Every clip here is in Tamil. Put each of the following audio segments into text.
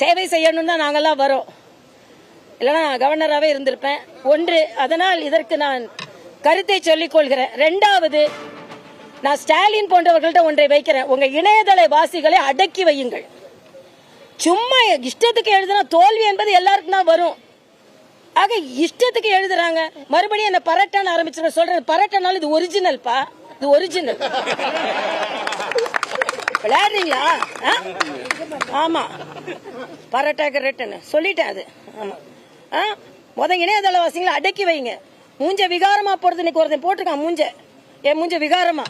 சேவை செய்யணும்னு தான் நாங்கள்லாம் வரோம். இல்லைன்னா கவர்னராகவே இருந்திருப்பேன். ஒன்று அதனால் இதற்கு நான் கருத்தை சொல்லிக் கொள்கிறேன். ரெண்டாவது நான் ஸ்டாலின் போன்றவர்கள்ட்ட ஒன்றை வைக்கிறேன். உங்கள் இணையதள வாசிகளை அடக்கி வையுங்கள். சும்மா இஷ்டத்துக்கு எழுதுனா தோல்வி என்பது எல்லாருக்கும் தான் வரும். ஆக இஷ்டத்துக்கு எழுதுறாங்க. மறுபடியும் என்ன பரட்டன்னு ஆரம்பிச்சு சொல்றேன் பரட்டனால இது ஒரிஜினல்ப்பா இது ஒரிஜினல் விளையாடுறீங்களா? ஆ? ஆமா. பரட்டா கரெக்டுன்னு சொல்லிட்டேன் அது. ஆமாம் ஆ? முத இணையதளவாசிகளை அடக்கி வைங்க. மூஞ்ச விகாரமா போறது இன்னைக்கு ஒருத்தன் போட்டிருக்கான் மூஞ்ச. என் மூஞ்ச விகாரமா.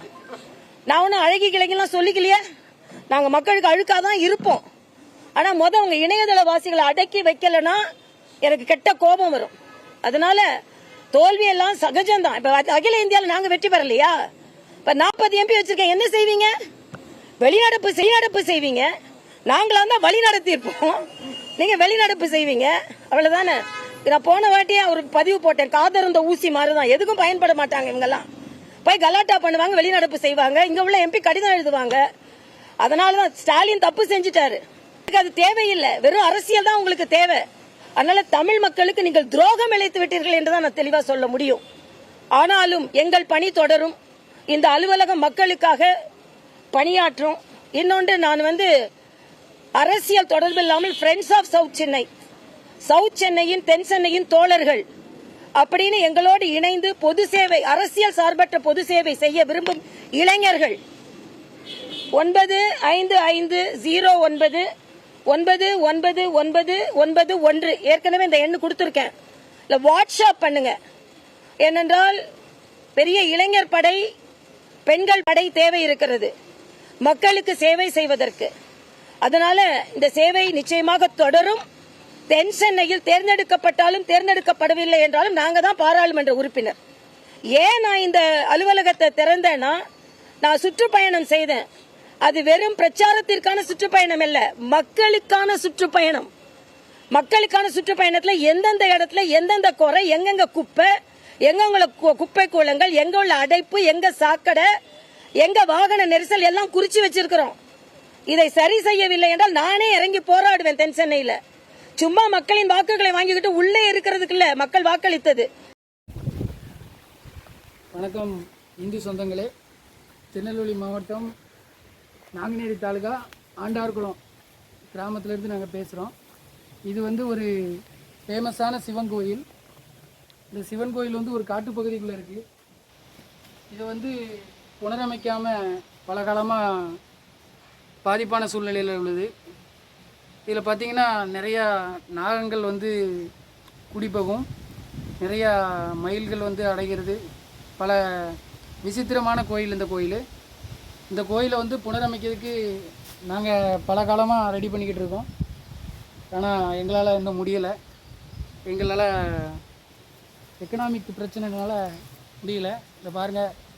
நான் ஒன்றும் அழகி கிளைக்கெல்லாம் சொல்லிக்கலையே. நாங்க மக்களுக்கு அழுக்காதான் இருப்போம். ஆனா முத உங்க இணையதள வாசிகளை அடக்கி வைக்கலைன்னா எனக்கு கெட்ட கோபம் வரும். அதனால தோல்வி எல்லாம் சகஜம்தான். இப்ப அகில இந்தியாவில் நாங்க வெற்றி பெறலையா? இப்ப நாற்பது எம்பி வச்சிருக்கேன். என்ன செய்வீங்க? வெளிநடப்பு செய்நடப்பு செய்வீங்க. நாங்களாக தான் வழி நடத்தியிருப்போம். நீங்கள் வெளிநடப்பு செய்வீங்க. அவ்வளோதானே நான் போன வாட்டியே ஒரு பதிவு போட்டேன். காதருந்த ஊசி மாதிரி தான் எதுக்கும் பயன்பட மாட்டாங்க இவங்கெல்லாம். போய் கலாட்டா பண்ணுவாங்க வெளிநடப்பு செய்வாங்க. இங்கே உள்ள எம்பி கடிதம் எழுதுவாங்க. அதனால தான் ஸ்டாலின் தப்பு செஞ்சுட்டாரு. எனக்கு அது தேவையில்லை. வெறும் அரசியல் தான் உங்களுக்கு தேவை. அதனால தமிழ் மக்களுக்கு நீங்கள் துரோகம் இழைத்து விட்டீர்கள் என்று தான் நான் தெளிவாக சொல்ல முடியும். ஆனாலும் எங்கள் பணி தொடரும். இந்த அலுவலகம் மக்களுக்காக பணியாற்றும். இன்னொன்று நான் வந்து அரசியல் தொடர்பு இல்லாமல் friends of south Chennai south சென்னையின் தென் சென்னையின் தோழர்கள் அப்படின்னு எங்களோடு இணைந்து பொது சேவை அரசியல் சார்பற்ற பொது சேவை செய்ய விரும்பும் இளைஞர்கள். ஒன்பது ஐந்து ஐந்து ஜீரோ ஒன்பது ஒன்பது ஒன்பது ஒன்பது ஒன்பது ஒன்று. ஏற்கனவே இந்த எண்ணு கொடுத்துருக்கேன். இல்லை வாட்ஸ்அப் பண்ணுங்க. ஏனென்றால் பெரிய இளைஞர் படை பெண்கள் படை தேவை இருக்கிறது. மக்களுக்கு சேவை செய்வதற்கு. அதனால இந்த சேவை நிச்சயமாக தொடரும். தென் சென்னையில் தேர்ந்தெடுக்கப்பட்டாலும் தேர்ந்தெடுக்கப்படவில்லை என்றாலும் நாங்க தான் பாராளுமன்ற உறுப்பினர். ஏன் நான் இந்த அலுவலகத்தை திறந்தேன்னா நான் சுற்றுப்பயணம் செய்தேன். அது வெறும் பிரச்சாரத்திற்கான சுற்றுப்பயணம் அல்ல மக்களுக்கான சுற்றுப்பயணம். மக்களுக்கான சுற்றுப்பயணத்துல எந்தெந்த இடத்துல எந்தெந்த குறை எங்கெங்க குப்பை எங்க உள்ள கு- குப்பை கூலங்கள் எங்க உள்ள அடைப்பு எங்க சாக்கடை எங்க வாகன நெரிசல் எல்லாம் குறிச்சு வச்சிருக்கிறோம். இதை சரி செய்யவில்லை என்றால் நானே இறங்கி போராடுவேன் தென் சென்னையில. சும்மா மக்களின் வாக்குகளை வாங்கிக்கிட்டு உள்ளே இருக்கிறதுக்கு இல்ல மக்கள் வாக்களித்தது. வணக்கம் இந்து சொந்தங்களே. திருநெல்வேலி மாவட்டம் நாங்குநேரி தாலுகா ஆண்டார்குளம் கிராமத்திலேருந்து நாங்கள் பேசுகிறோம் இது வந்து ஒரு ஃபேமஸான சிவன் கோயில். இந்த சிவன் கோயில் வந்து ஒரு காட்டுப்பகுதிக்குள்ளே இருக்குது இதை வந்து புனரமைக்காமல் பல காலமாக பாதிப்பான சூழ்நிலையில் உள்ளது. இதில் பார்த்திங்கன்னா நிறையா நாகங்கள் வந்து குடிபோகும். நிறையா மயில்கள் வந்து அடைகிறது. பல விசித்திரமான கோயில் இந்த கோயில். இந்த கோயிலை வந்து புனரமைக்கிறதுக்கு நாங்கள் பல காலமாக ரெடி பண்ணிக்கிட்டு இருக்கோம். ஆனால் எங்களால் இன்னும் முடியலை. எங்களால் எக்கனாமிக் பிரச்சனைனால முடியல. இந்த பாருங்கள்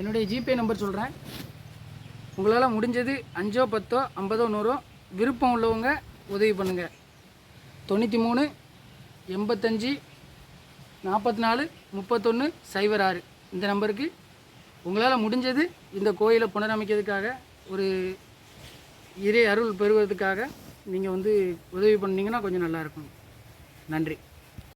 என்னுடைய ஜிபே நம்பர் சொல்கிறேன் உங்களால் முடிஞ்சது அஞ்சோ பத்தோ ஐம்பதோ நூறோ விருப்பம் உள்ளவங்க உதவி பண்ணுங்கள் தொண்ணூற்றி மூணு எண்பத்தஞ்சு நாற்பத்தி நாலு முப்பத்தொன்று சைபர் ஆறு. இந்த நம்பருக்கு உங்களால் முடிஞ்சது இந்த கோயிலை புனரமைக்கிறதுக்காக ஒரு இறை அருள் பெறுவதற்காக நீங்கள் வந்து உதவி பண்ணிங்கன்னா கொஞ்சம் நல்லாயிருக்கும் நன்றி.